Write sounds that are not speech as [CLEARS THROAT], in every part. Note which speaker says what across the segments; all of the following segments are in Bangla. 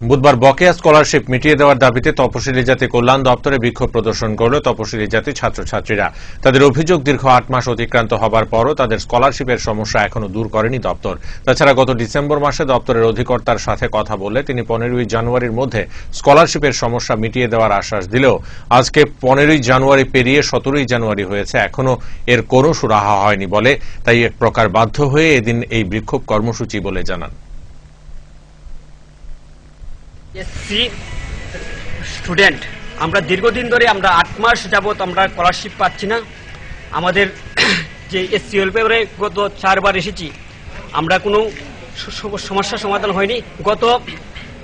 Speaker 1: বুধবার বকেয়া স্কলারশিপ মিটিয়ে দেওয়ার দাবিতে তপশিলি জাতি কল্যাণ দপ্তরে বিক্ষোভ প্রদর্শন করল তপশিলি জাতি ছাত্রছাত্রীরা। তাদের অভিযোগ দীর্ঘ আট মাস অতিক্রান্ত হবার পরও তাদের স্কলারশিপের সমস্যা এখনও দূর করেনি দপ্তর। তাছাড়া গত ডিসেম্বর মাসে দপ্তরের অধিকর্তার সাথে কথা বলে তিনি পনেরোই জানুয়ারির মধ্যে স্কলারশিপের সমস্যা মিটিয়ে দেওয়ার আশ্বাস দিলেও, আজকে পনেরোই জানুয়ারি পেরিয়ে সতেরোই জানুয়ারি হয়েছে এখনও এর কোনো সুরাহা হয়নি বলে তাই এক প্রকার বাধ্য হয়ে এদিন এই বিক্ষোভ কর্মসূচি বলে জানান।
Speaker 2: SC student. আমরা দীর্ঘদিন ধরে আমরা আট মাস যাবত আমরা স্কলারশিপ পাচ্ছি না। আমাদের [CLEARS THROAT] যে এসসি ওয়েলফেয়ারে গত চারবার এসেছি, আমরা কোনো স- স- সমস্যার সমাধান হয়নি। গত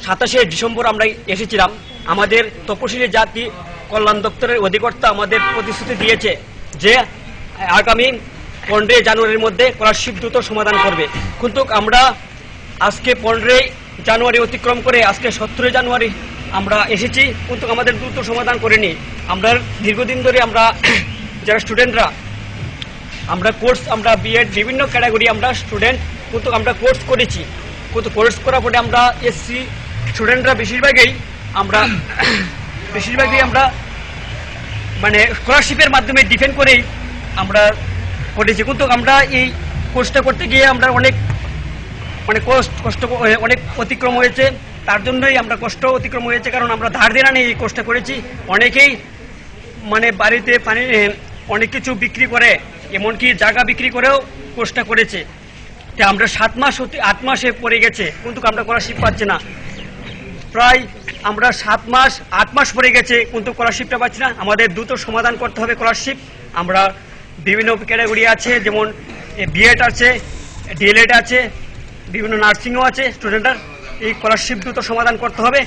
Speaker 2: সাতাশে ডিসেম্বর আমরা এসেছিলাম। আমাদের তপশিলি জাতি কল্যাণ দপ্তরের অধিকর্তা আমাদের প্রতিশ্রুতি দিয়েছে যে, আগামী পনেরোই জানুয়ারির মধ্যে স্কলারশিপ দ্রুত সমাধান করবে। কিন্তু আমরা আজকে পনেরোই জানুয়ারি অতিক্রম করে আজকে সতেরোই জানুয়ারি আমরা এসেছি, কিন্তু আমাদের দ্রুত সমাধান করেনি। আমরা দীর্ঘদিন ধরে আমরা [CLEARS THROAT] যারা স্টুডেন্টরা আমরা কোর্স আমরা বিএড বিভিন্ন ক্যাটাগরি আমরা স্টুডেন্ট কিন্তু আমরা কোর্স করেছি। কিন্তু কোর্স করার পরে আমরা এসসি স্টুডেন্টরা বেশিরভাগই আমরা [CLEARS THROAT] বেশিরভাগই আমরা মানে স্কলারশিপের মাধ্যমে ডিপেন্ড করেই আমরা করেছি। কিন্তু আমরা এই কোর্সটা করতে গিয়ে আমরা অনেক মানে কষ্ট কষ্ট অনেক অতিক্রম হয়েছে। তার জন্যই আমরা কষ্ট অতিক্রম হয়েছে, কারণ আমরা ধার দেনা নিয়ে এই কোর্সটা করেছি। অনেকেই মানে বাড়িতে পানি অনেক কিছু বিক্রি করে, এমনকি জায়গা বিক্রি করেও কোর্সটা করেছে। তা আমরা সাত মাস হতে আট মাসে পড়ে গেছে, কিন্তু আমরা স্কলারশিপ পাচ্ছি না। প্রায় আমরা সাত মাস, আট মাস পড়ে গেছে, কিন্তু স্কলারশিপটা পাচ্ছি না। আমাদের দ্রুত সমাধান করতে হবে স্কলারশিপ। আমরা বিভিন্ন ক্যাটাগরি আছে, যেমন বিএড আছে ডিএলএড আছে বিভিন্ন নার্সিংও আছে স্টুডেন্টরা এই স্কলারশিপ দ্রুত সমাধান করতে হবে।